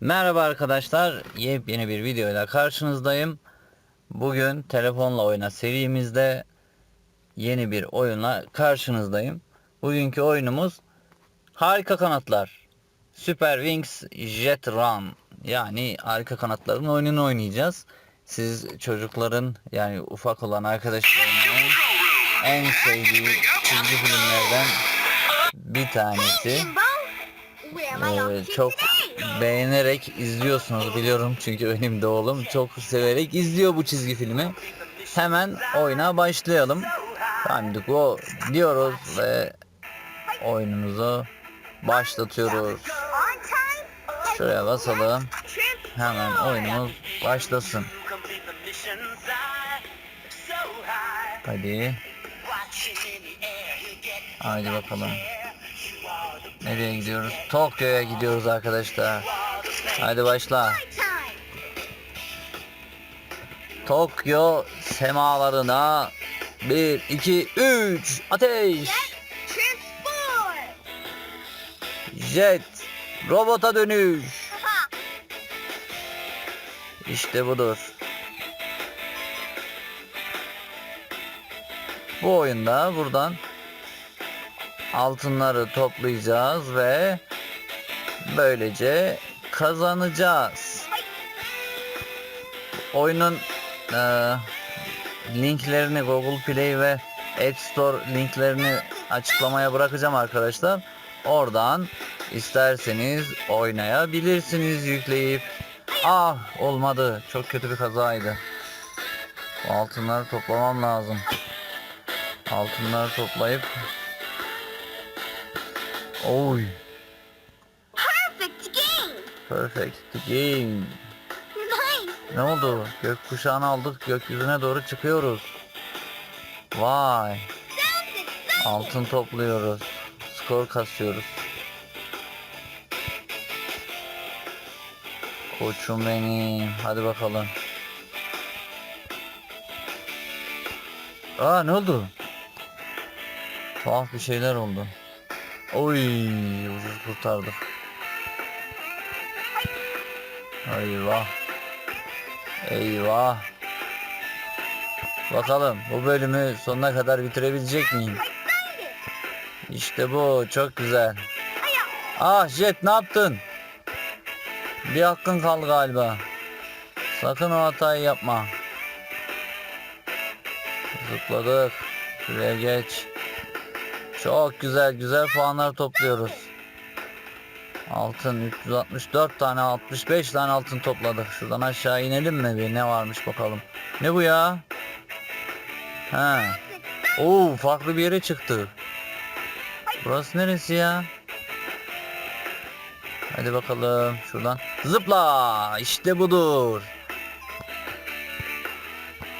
Merhaba arkadaşlar, yepyeni bir videoyla karşınızdayım. Bugün telefonla oyna serimizde yeni bir oyunla karşınızdayım. Bugünkü oyunumuz Harika Kanatlar. Super Wings Jet Run. Yani harika kanatların oyununu oynayacağız. Siz çocukların yani ufak olan arkadaşlarının en sevdiği çizgi filmlerden bir tanesi. Ee, çok beğenerek izliyorsunuz biliyorum çünkü benim de oğlum çok severek izliyor bu çizgi filmi. Hemen oyuna başlayalım. Şimdi o diyoruz ve oyunumuzu başlatıyoruz. Şuraya basalım. Hemen oyunumuz başlasın. Hadi. Haydi bakalım. Nereye gidiyoruz? Tokyo'ya gidiyoruz arkadaşlar. Hadi başla. Tokyo semalarına 1 2 3 ateş. Jet robota dönüş. İşte budur. Bu oyunda buradan altınları toplayacağız ve böylece kazanacağız. Oyunun eee, linklerini Google Play ve App Store linklerini açıklamaya bırakacağım arkadaşlar. Oradan isterseniz oynayabilirsiniz yükleyip. Ah olmadı. Çok kötü bir kazaydı. Bu altınları toplamam lazım. Altınları toplayıp Oy. Perfect game. Perfect game. Nice. Ne oldu? Gökkuşağını aldık. Gökyüzüne doğru çıkıyoruz. Vay. Altın topluyoruz. Skor kasıyoruz. Koçum benim. Hadi bakalım. Aa ne oldu? Tuhaf bir şeyler oldu. Oy ucuz kurtardık. Eyvah. Eyvah. Bakalım bu bölümü sonuna kadar bitirebilecek miyim? İşte bu çok güzel. Ah Jet ne yaptın? Bir hakkın kaldı galiba. Sakın o hatayı yapma. Zıpladık. Şuraya geç. Çok güzel güzel puanlar topluyoruz. Altın 364 tane 65 tane altın topladık. Şuradan aşağı inelim mi bir ne varmış bakalım. Ne bu ya? Ha. Oo farklı bir yere çıktı. Burası neresi ya? Hadi bakalım şuradan. Zıpla! İşte budur.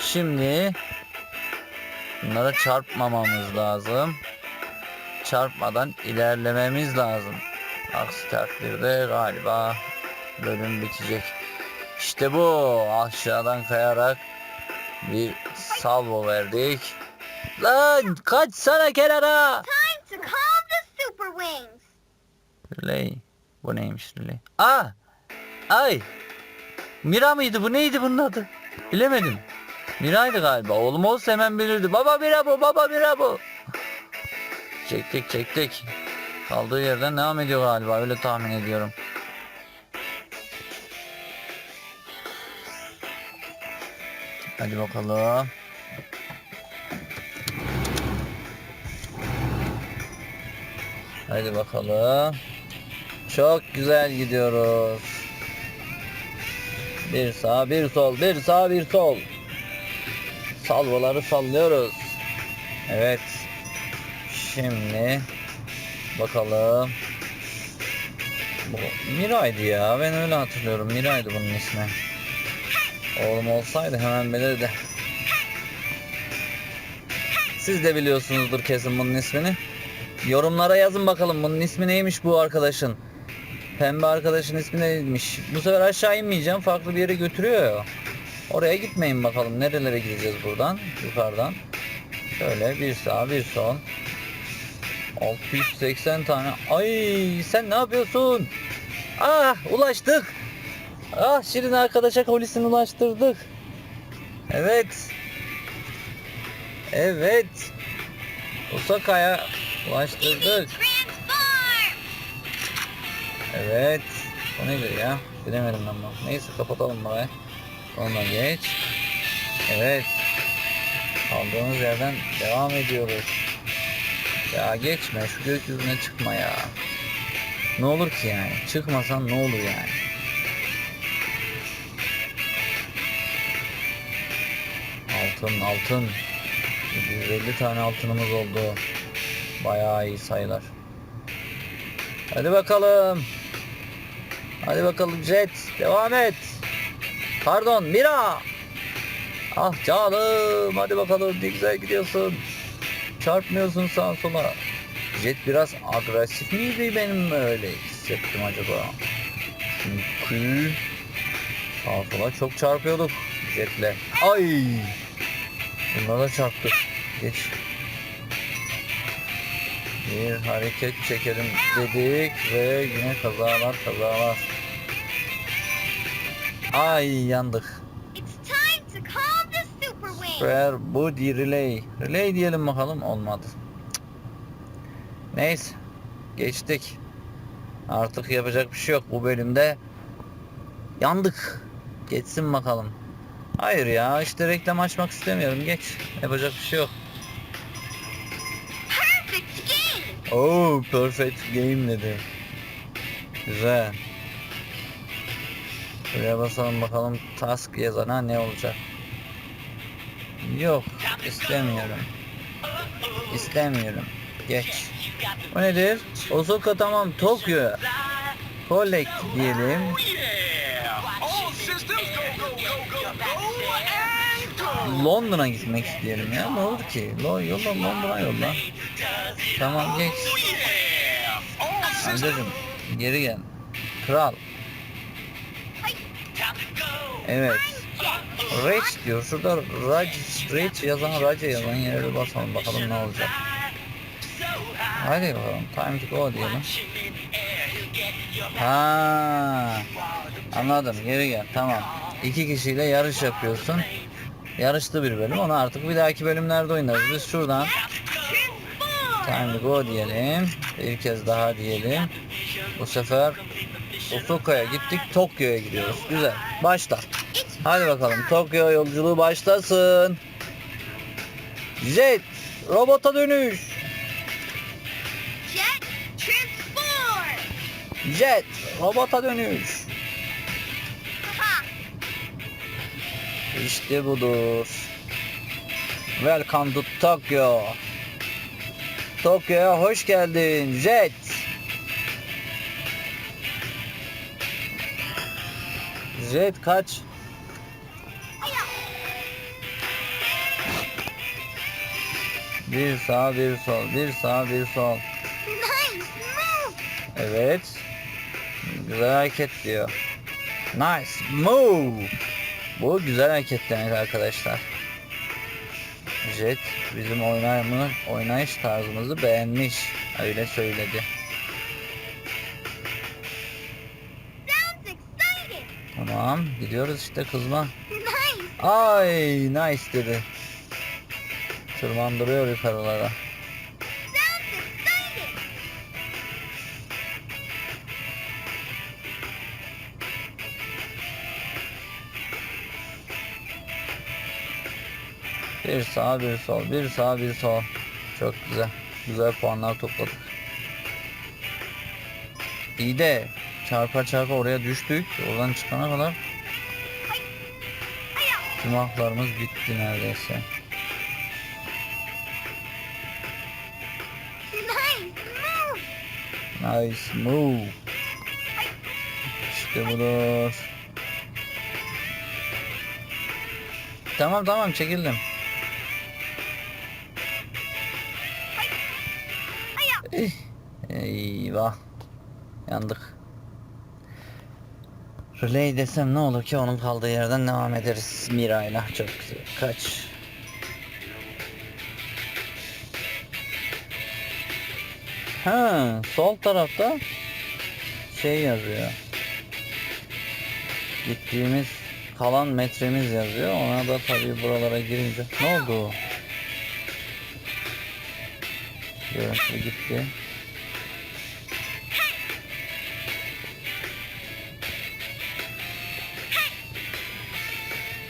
Şimdi bunlara çarpmamamız lazım. Çarpmadan ilerlememiz lazım. Aksi takdirde galiba bölüm bitecek. İşte bu. Aşağıdan kayarak bir salvo verdik. Lan kaç sana kenara. Time to calm the super wings. Relay. Bu neymiş relay? Aa! Ay! Mira mıydı bu? Neydi bunun adı? Bilemedim. Mira'ydı galiba. Oğlum olsa hemen bilirdi. Baba Mira bu, baba Mira bu. Çektik çektik. Kaldığı yerden devam ediyor galiba. Öyle tahmin ediyorum. Hadi bakalım. Hadi bakalım. Çok güzel gidiyoruz. Bir sağ bir sol bir sağ bir sol. Salvoları sallıyoruz. Evet. Şimdi bakalım. Bu Miray'dı ya. Ben öyle hatırlıyorum. Miray'dı bunun ismi. Oğlum olsaydı hemen bilirdi. Siz de biliyorsunuzdur kesin bunun ismini. Yorumlara yazın bakalım bunun ismi neymiş bu arkadaşın. Pembe arkadaşın ismi neymiş. Bu sefer aşağı inmeyeceğim. Farklı bir yere götürüyor ya. Oraya gitmeyin bakalım. Nerelere gideceğiz buradan? Yukarıdan. Şöyle bir sağ bir sol. 680 tane. Ay sen ne yapıyorsun? Ah ulaştık. Ah Şirin arkadaşa kolisini ulaştırdık. Evet. Evet. Osaka'ya ulaştırdık. Evet. Bu nedir ya? Bilemedim ben bunu. Neyse kapatalım burayı. Onunla geç. Evet. Kaldığımız yerden devam ediyoruz. Ya geçme şu gökyüzüne çıkma ya. Ne olur ki yani? Çıkmasan ne olur yani? Altın altın. 150 tane altınımız oldu. Bayağı iyi sayılar. Hadi bakalım. Hadi bakalım Jet. Devam et. Pardon Mira. Ah canım. Hadi bakalım ne güzel gidiyorsun. Çarpmıyorsun sağa sola. Jet biraz agresif miydi benim öyle hissettim acaba? Çünkü sağa sola çok çarpıyorduk Jet'le. Ay. Bunlara çarptık. Geç. Bir hareket çekelim dedik ve yine kazalar kazalar. Ay yandık. It's time to calm the Super Body Relay. Relay diyelim bakalım olmadı. Neyse. Geçtik. Artık yapacak bir şey yok bu bölümde. Yandık. Geçsin bakalım. Hayır ya işte reklam açmak istemiyorum. Geç. Yapacak bir şey yok. Perfect game! Oh perfect game dedi. Güzel. Buraya basalım bakalım task yazana ne olacak. Yok istemiyorum. İstemiyorum. Geç. Bu nedir? Osaka tamam Tokyo. Collect diyelim. London'a gitmek isteyelim ya. Ne oldu ki? Yolla London'a yolla. Tamam geç. Amcacım geri gel. Kral. Evet. Rage diyor. Şurada Raj, Rage yazan Raja yazan yere bir basalım bakalım ne olacak. Hadi bakalım. Time to go diyelim. Ha. Anladım. Geri gel. Tamam. İki kişiyle yarış yapıyorsun. Yarışlı bir bölüm. Onu artık bir dahaki bölümlerde oynarız. Biz şuradan Time to go diyelim. Bir kez daha diyelim. Bu sefer Osaka'ya gittik. Tokyo'ya gidiyoruz. Güzel. Başla. Hadi bakalım. Tokyo yolculuğu başlasın. Jet. Robota dönüş. Jet transform! Jet. Robota dönüş. İşte budur. Welcome to Tokyo. Tokyo'ya hoş geldin Jet. Jet kaç? Bir sağ bir sol, bir sağ bir sol. Nice move! Evet. Güzel hareket diyor. Nice move. Bu güzel hareket demek arkadaşlar. Jet bizim oynayımı, oynayış tarzımızı beğenmiş. Öyle söyledi. Tamam gidiyoruz işte kızma. Nice! Ay nice dedi. Tırmandırıyor yukarılara. Bir sağ bir sol, bir sağ bir sol. Çok güzel. Güzel puanlar topladık. İyi de çarpa çarpa oraya düştük. Oradan çıkana kadar tüm haklarımız bitti neredeyse. Nice move! İşte budur. Tamam tamam çekildim. Eyvah. Yandık. Relay desem ne olur ki onun kaldığı yerden devam ederiz Mira'yla. Çok güzel. Kaç. Ha, sol tarafta şey yazıyor. Gittiğimiz kalan metremiz yazıyor. Ona da tabii buralara girince. Ne oldu? Görüntü gitti.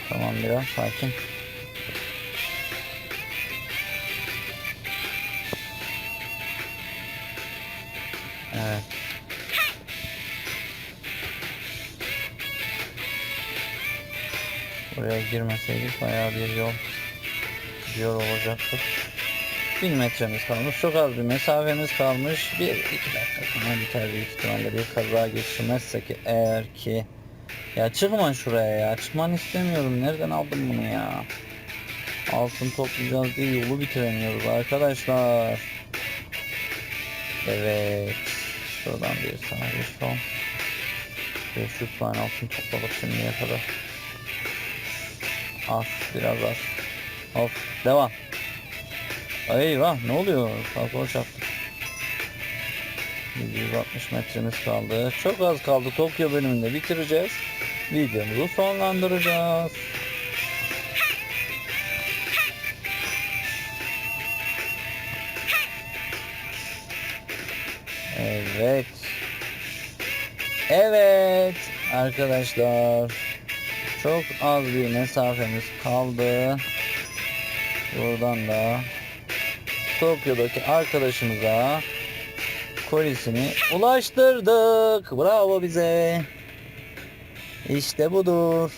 Tamam biraz sakin. Evet. Buraya girmeseydik bayağı bir yol gidiyor olacaktık. 1000 metremiz kalmış. Çok az bir mesafemiz kalmış. Bir iki dakika sonra biter büyük ihtimalle bir kaza geçirmezsek eğer ki ya çıkma şuraya ya. Çıkmanı istemiyorum. Nereden aldın bunu ya? Altın toplayacağız diye yolu bitiremiyoruz arkadaşlar. Evet. Şuradan bir sana bir son. 500 tane altın topladık şimdiye kadar. Az, biraz az. Hop, devam. Eyvah, ne oluyor? Sağa sola çarptım. 160 metremiz kaldı. Çok az kaldı. Tokyo bölümünde bitireceğiz. Videomuzu sonlandıracağız. Evet. Evet arkadaşlar. Çok az bir mesafemiz kaldı. Buradan da Tokyo'daki arkadaşımıza kolisini ulaştırdık. Bravo bize. İşte budur.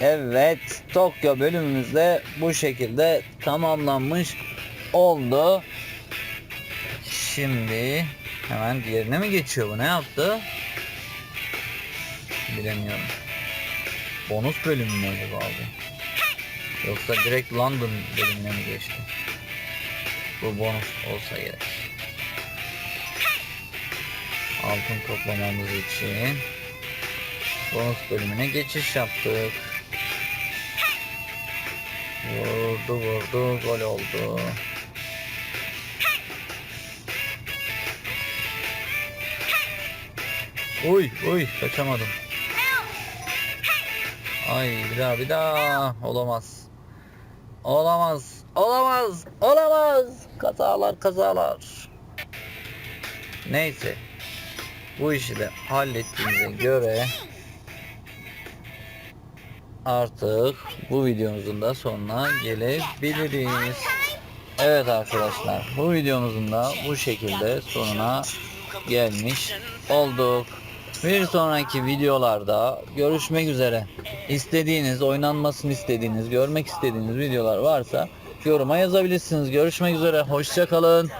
Evet, Tokyo bölümümüz de bu şekilde tamamlanmış oldu. Şimdi hemen diğerine mi geçiyor bu? Ne yaptı? Bilemiyorum. Bonus bölümü mü acaba bu? Yoksa direkt London bölümüne mi geçti? Bu bonus olsa gerek. Altın toplamamız için bonus bölümüne geçiş yaptık. Vurdu vurdu gol oldu. Uy uy kaçamadım. Ay bir daha bir daha olamaz. Olamaz. Olamaz. Olamaz. Kazalar kazalar. Neyse. Bu işi de hallettiğimize göre artık bu videomuzun da sonuna gelebiliriz. Evet arkadaşlar bu videomuzun da bu şekilde sonuna gelmiş olduk. Bir sonraki videolarda görüşmek üzere. İstediğiniz, oynanmasını istediğiniz, görmek istediğiniz videolar varsa yoruma yazabilirsiniz. Görüşmek üzere. Hoşça kalın.